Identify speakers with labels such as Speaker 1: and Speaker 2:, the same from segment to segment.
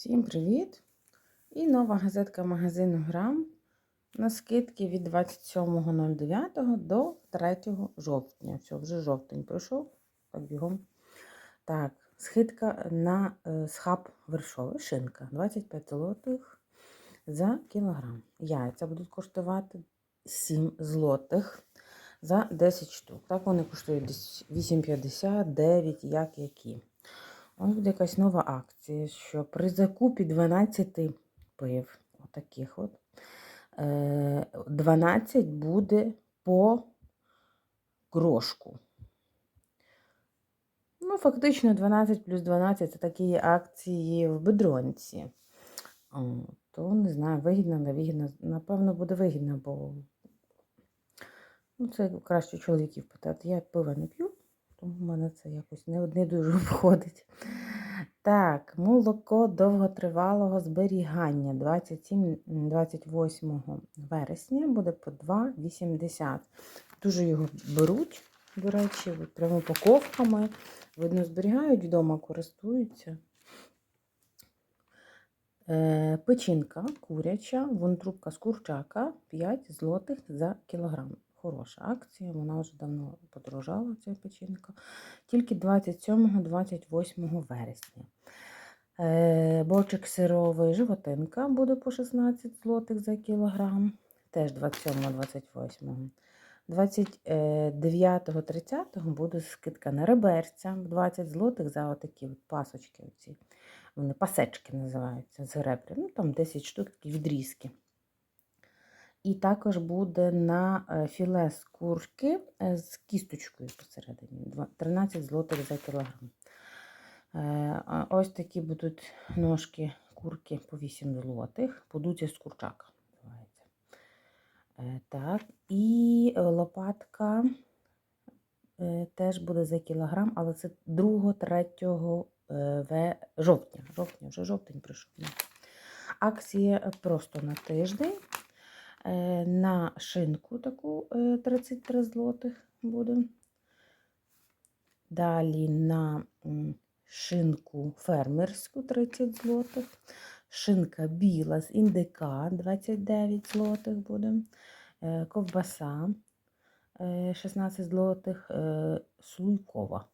Speaker 1: Всім привіт! І нова газетка магазину Грам на скидки від 27.09 до 3 жовтня. Все, вже жовтень пройшов, так бігом. Так, скидка на е, схаб вершовий, шинка 25 злотих за кілограм. Яйця будуть коштувати 7 злотих за 10 штук. Так вони коштують десь 8,50, 9, як які. Ось буде якась нова акція, що при закупі 12 пив, отаких от, е, 12 буде по грошку. Ну, фактично 12 плюс 12 це такі акції в бедронці. То не знаю, вигідно, не вигідно. Напевно, буде вигідно, бо ну, це краще чоловіків питати. Я пива не п'ю, тому в мене це якось не, не дуже входить. Так, молоко довготривалого зберігання 27-28 вересня буде по 2,80. Дуже його беруть, до речі, от прямо упаковками. Видно, зберігають вдома, користуються. Е, Печінка куряча, вон-трубка з курчака 5 злотих за кілограм. Хороша акція, вона вже давно подорожала, ця печінка. Тільки 27-28 вересня. Е, Бочик сировий животинка буде по 16 злотих за кілограм. Теж 27-28. 29-30 буде скидка на реберця 20 злотих за отакі от пасочки. Оці. Вони пасечки називаються з греблі. Ну, там 10 штук такі відрізки. І також буде на е, філе з курки е, з кісточкою посередині. 13 злотих за кілограм. Е, Ось такі будуть ножки курки по 8 злотих. Подуття з курчака. Так, і лопатка теж буде за кілограм, але це 2-3 жовтня. Жовтня, вже жовтень прийшов. Акція просто на тиждень. Е, На шинку таку е, 33 злотих буде. Далі на шинку фермерську 30 злотих. Шинка біла з індика 29 злотих буде. Е, Ковбаса е, 16 злотих, е, слуйкова.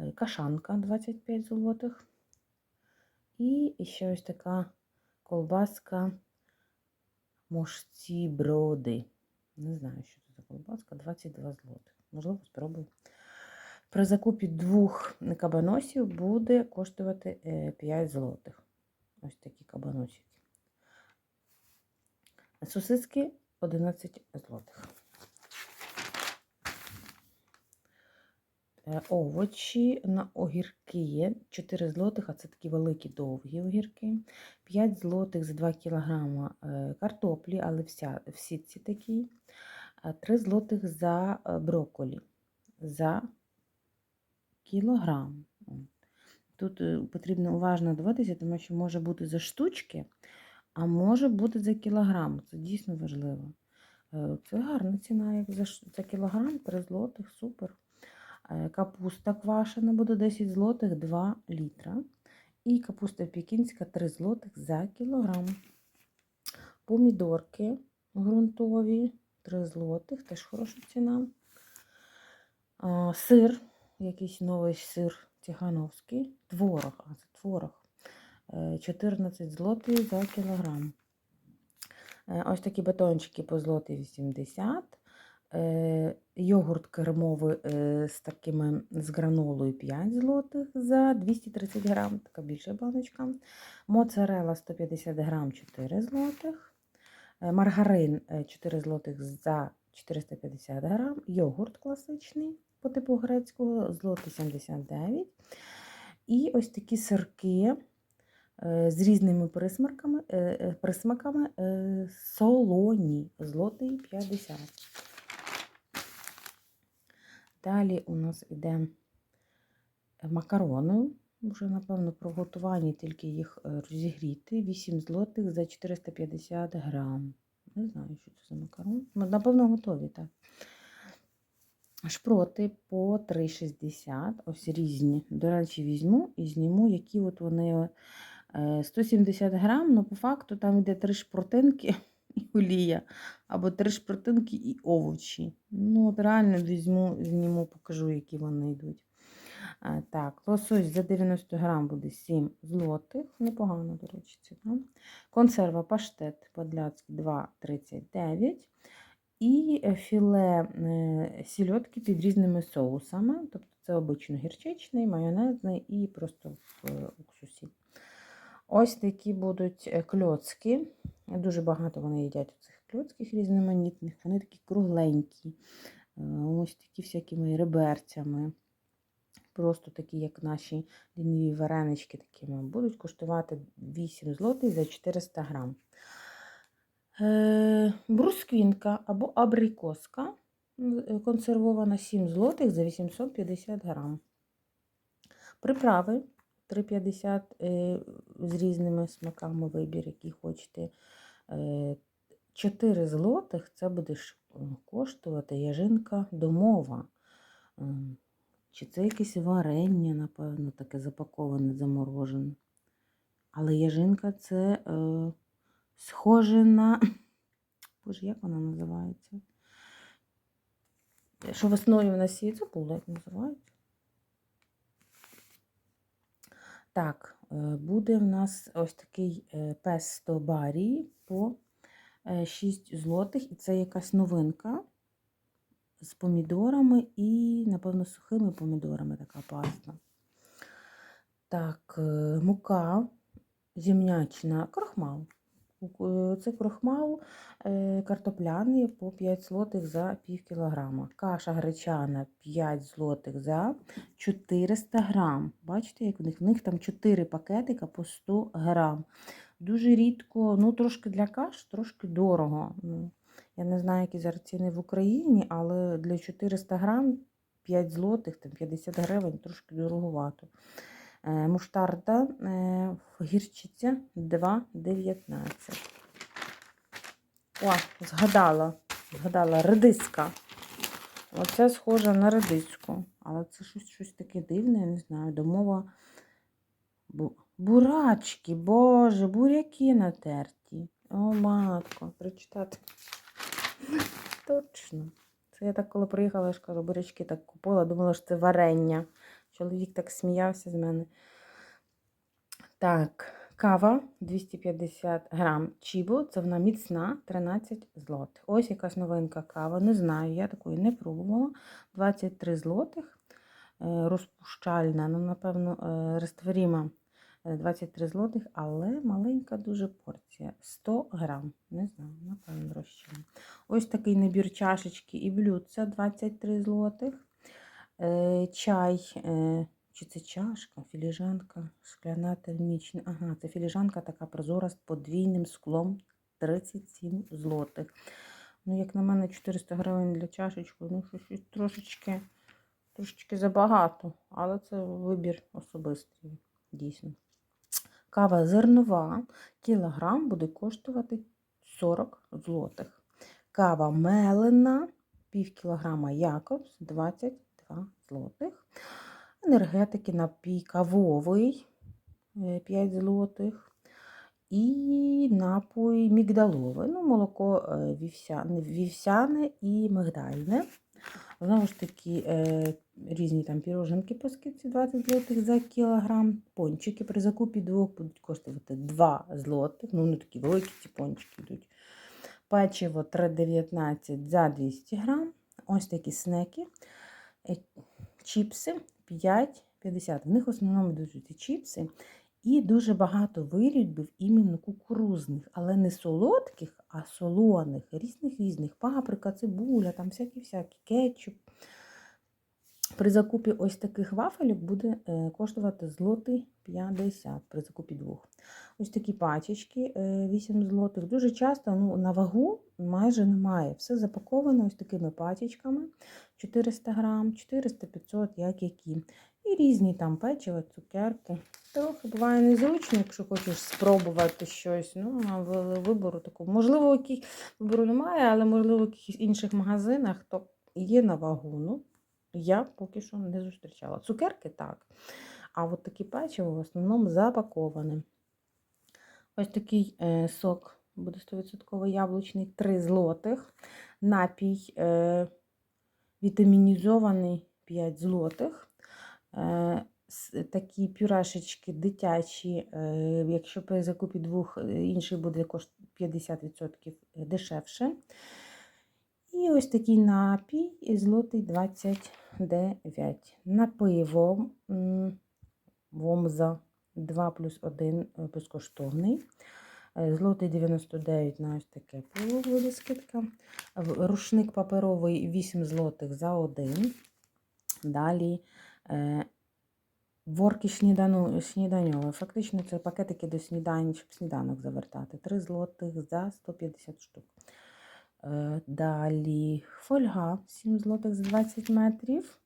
Speaker 1: Е, Кашанка 25 злотих. І ще ось така колбаска мошці броди. Не знаю, що це за колбаска, 22 злотих. Можливо, спробую. При закупі двох кабаносів буде коштувати е, 5 злотих. Ось такі кабаносики. Сосиски 11 злотих. Овочі на огірки є 4 злотих, а це такі великі довгі огірки. 5 злотих за 2 кг картоплі, але вся, всі ці такі. 3 злотих за е, брокколі за кілограм. Тут е, потрібно уважно дивитися, тому що може бути за штучки, а може бути за кілограм. Це дійсно важливо. Е, Це гарна ціна, як за, за кілограм, 3 злотих, супер. Е, Капуста квашена буде 10 злотих 2 літра. І капуста пекінська 3 злотих за кілограм. Помідорки ґрунтові 3 злотих, теж хороша ціна. Сир, якийсь новий сир Тихановський, творог, а це творог. Е, 14 злотих за кілограм. Е, Ось такі батончики по злотий 80. Е, Йогурт кермовий е, з такими з гранолою 5 злотих за 230 грам, така більша баночка. Моцарела 150 грам 4 злотих. Е, Маргарин е, 4 злотих за 450 грам. Йогурт класичний по типу грецького, злотий 79. І ось такі сирки з різними присмаками, присмаками солоні, злотий 50. Далі у нас іде макарони. Вже, напевно, про тільки їх е, розігріти. 8 злотих за 450 грам. Не знаю, що це за макарон. Ну, Напевно, готові, так. Шпроти по 3,60. Ось різні. До речі, візьму і зніму, які от вони Е, 170 грам, але по факту там йде три шпротинки і олія, або три шпротинки і овочі. Ну, от реально візьму, зніму, покажу, які вони йдуть. Е, Так, лосось за 90 грам буде 7 злотих. Непогано, до речі, ціна. Консерва паштет подляцький 2,39. І філе е, сільотки під різними соусами. Тобто це обично гірчичний, майонезний і просто в е, уксусі. Ось такі будуть кльоцки. Дуже багато вони їдять цих кльоцків різноманітних. Вони такі кругленькі, е, ось такі всякими реберцями. Просто такі, як наші ліниві варенички, такими будуть коштувати 8 злотих за 400 грам. Е, брусквінка або абрикоска е, консервована 7 злотих за 850 грам. Приправи 3,50 е, з різними смаками вибір, який хочете. Е, 4 злотих це буде е, коштувати яжинка домова. Ем, Чи це якесь варення, напевно, таке запаковане, заморожене. Але яжинка це е, схоже на. Боже, як вона називається? Що весною в нас є, забула, як називається. Так, е, буде в нас ось такий е, песто барії по е, 6 злотих, і це якась новинка з помідорами і, напевно, сухими помідорами така паста. Так, е, мука зімнячна, крохмал. Е, Це крохмал е, картопляний по 5 злотих за пів кілограма. Каша гречана 5 злотих за 400 грам. Бачите, як в них? В них там 4 пакетика по 100 грам. Дуже рідко, ну трошки для каш, трошки дорого. Ну, Я не знаю, які зараз ціни в Україні, але для 400 грам 5 злотих, там 50 гривень, трошки дороговато. Е, Муштарда е, гірчиця 2,19. О, згадала, згадала редиска. Оце схоже на редиску. Але це щось, щось таке дивне, я не знаю. Домова бурачки, боже, буряки натерті. О, матко, прочитати. Точно. Це я так, коли приїхала, я ж кажу, бурячки так купила, думала, що це варення. Чоловік так сміявся з мене. Так, кава 250 грам чібу, це вона міцна, 13 злотих. Ось якась новинка кава. Не знаю, я такої не пробувала. 23 злотих. Е, Розпущальна, ну, напевно, е, растворіма е, 23 злотих, але маленька дуже порція. 100 грам. Не знаю, напевно, розчина. Ось такий набір чашечки і блюдця 23 злотих. Е, Чай. е, Чи це чашка, філіжанка, шкляна термічна. Ага, це філіжанка така прозора з подвійним склом 37 злотих. Ну, як на мене, 400 гривень для чашечки, ну, щось трошечки, трошечки забагато, але це вибір особистий, дійсно. Кава зернова, кілограм буде коштувати 40 злотих. Кава мелена, пів кілограма Якобс, 22 злотих. Енергетики напій кавовий 5 злотих. І напій мігдаловий. Ну, молоко е, вівсяне і мигдальне. Знову ж таки, е, різні там піроженки по скидці 20 злотих за кілограм. Пончики при закупі двох будуть коштувати 2 злотих. Ну, вони такі великі ці пончики йдуть. Печиво 3,19 за 200 грам. Ось такі снеки. Е, Чіпси 5,50. В них в основному йдуть ці чіпси. І дуже багато вирібів іменно кукурузних, але не солодких, а солоних, різних різних. Паприка, цибуля, там всякі-всякі, кетчуп. При закупі ось таких вафелів буде е, коштувати злотий 50 при закупі двох. Ось такі пачечки е, 8 злотих. Дуже часто ну, на вагу майже немає. Все запаковано ось такими пачечками. 400 грам, 400-500, як які. І різні там печиво, цукерки. Трохи буває незручно, якщо хочеш спробувати щось. Ну, вибору такого. Можливо, яких вибору немає, але можливо, в якихось інших магазинах то є на вагу. Ну, я поки що не зустрічала. Цукерки так. А от такі печиво в основному запаковане. Ось такий е, сок буде 100% яблучний, 3 злотих. Напій е, вітамінізований 5 злотих. Е, такі пюрешечки дитячі, е, якщо при закупі двох, е, інший буде коштувати 50% дешевше. І ось такий напій злотий 29. На пиво Вомза 2 плюс 1 безкоштовний. Е, Злотий 99 на ось таке пиво скидка. Рушник паперовий 8 злотих за один. Далі е, ворки сніданьові. Фактично це пакетики до снідань, щоб сніданок завертати. 3 злотих за 150 штук. Е, Далі фольга 7 злотих за 20 метрів.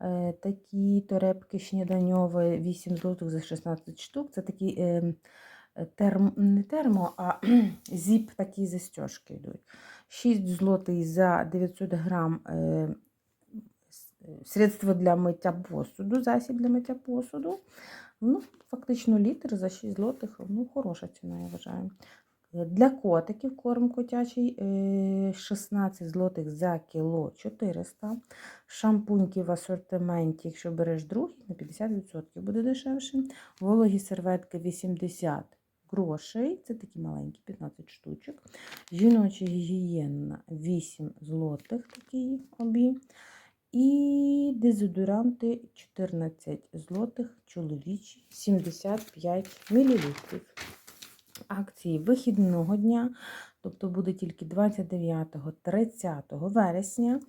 Speaker 1: Е, Такі торепки сніданьові 8 злотих за 16 штук. Це такі е, терм, не термо, а зіп такі застежки йдуть. 6 злотих за 900 грам средство для миття посуду, засіб для миття посуду. Ну, фактично літр за 6 злотих. Ну, хороша ціна, я вважаю. Е, Для котиків корм котячий е, 16 злотих за кіло 400. Шампуньки в асортименті, якщо береш другий, на 50% буде дешевше. Вологі серветки 80 грошей. Це такі маленькі, 15 штучок. Жіноча гігієнна 8 злотих, такі обі. І дезодоранти 14 злотих, чоловічі 75 мл. Акції вихідного дня, тобто буде тільки 29-30 вересня.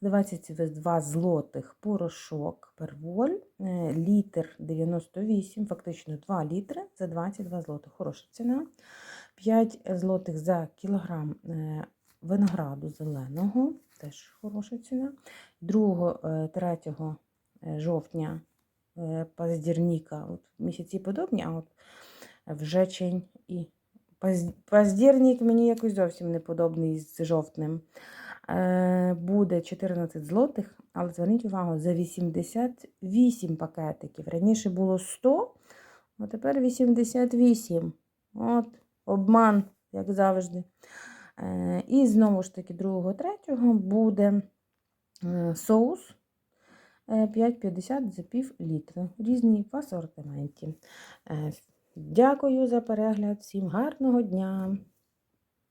Speaker 1: 22 злотих порошок перволь, е, літр 98, фактично 2 літри за 22 злотих. Хороша ціна. 5 злотих за кілограм е, винограду зеленого, теж хороша ціна. 2-3 жовтня е, паздірніка. От місяці подобні, а от вжечень і паз- паздірник мені якось зовсім не подобний з жовтним. Е, Буде 14 злотих, але зверніть увагу, за 88 пакетиків. Раніше було 100, а тепер 88. От, обман, як завжди. Е, І знову ж таки, 2-3 буде е, соус е, 5,50 за пів літра. Різні в асортименті. Дякую за перегляд. Всім гарного дня!